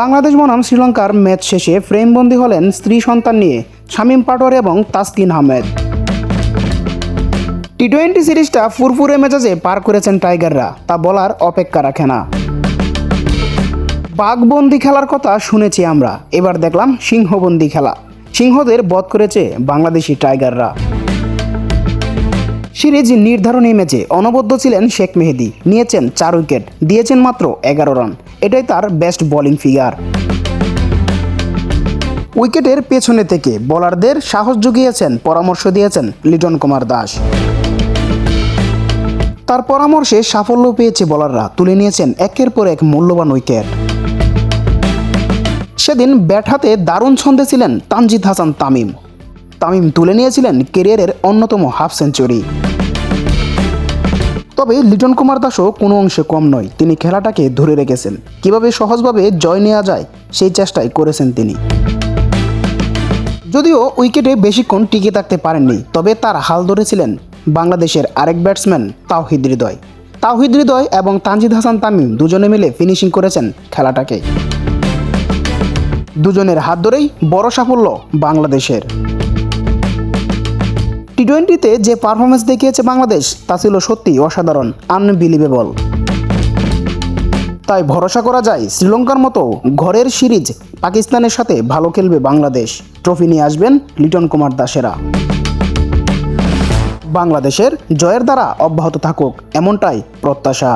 বাংলাদেশ বনাম শ্রীলঙ্কার ম্যাচ শেষে ফ্রেমবন্দি হলেন স্ত্রী সন্তান নিয়ে শামীম পাটোয়ারি এবং তাসকিন আহমেদ। টি টোয়েন্টি সিরিজটা ফুরফুরে মেজাজে পার করেছেন টাইগাররা, তা বলার অপেক্ষা রাখে না। বাঘবন্দি খেলার কথা শুনেছি আমরা, এবার দেখলাম সিংহবন্দি খেলা। সিংহদের বধ করেছে বাংলাদেশি টাইগাররা। সিরিজ নির্ধারণী ম্যাচে অনবদ্য ছিলেন শেখ মেহেদি, নিয়েছেন চার উইকেট দিয়েছেন মাত্র এগারো রান এটাই তার বেস্ট বোলিং ফিগার উইকেটের পেছনে থেকে বোলারদের সাহস জুগিয়েছেন, পরামর্শ দিয়েছেন লিটন কুমার দাস। তার পরামর্শে সাফল্য পেয়েছে বোলাররা তুলে নিয়েছেন একের পর এক মূল্যবান উইকেট সেদিন ব্যাট হাতে দারুণ ছন্দে ছিলেন তানজিদ হাসান তামিম। তামিম তুলে নিয়েছিলেন কেরিয়ারের অন্যতম হাফ সেঞ্চুরি। তবে লিটন কুমার দাসও কোনো অংশে কম নয়, তিনি খেলাটাকে ধরে রেখেছেন। কীভাবে সহজভাবে জয় নেওয়া যায়, সেই চেষ্টাই করেছেন তিনি। যদিও উইকেটে বেশিক্ষণ টিকে থাকতে পারেননি, তবে তার হাল ধরেছিলেন বাংলাদেশের আরেক ব্যাটসম্যান তাওহিদ হৃদয়। তাওহিদ হৃদয় এবং তানজিদ হাসান তামিম দুজনে মিলে ফিনিশিং করেছেন খেলাটাকে। দুজনের হাত ধরেই বড় সাফল্য বাংলাদেশের। টোয়েন্টিতে যে পারফরমেন্স দেখিয়েছে বাংলাদেশ, তা ছিল সত্যি অসাধারণ আনবিলিভেবল তাই ভরসা করা যায়, শ্রীলঙ্কার মতো ঘরের সিরিজ পাকিস্তানের সাথে ভালো খেলবে বাংলাদেশ। ট্রফি নিয়ে আসবেন লিটন কুমার দাসেরা। বাংলাদেশের জয়ের দ্বারা অব্যাহত থাকুক, এমনটাই প্রত্যাশা।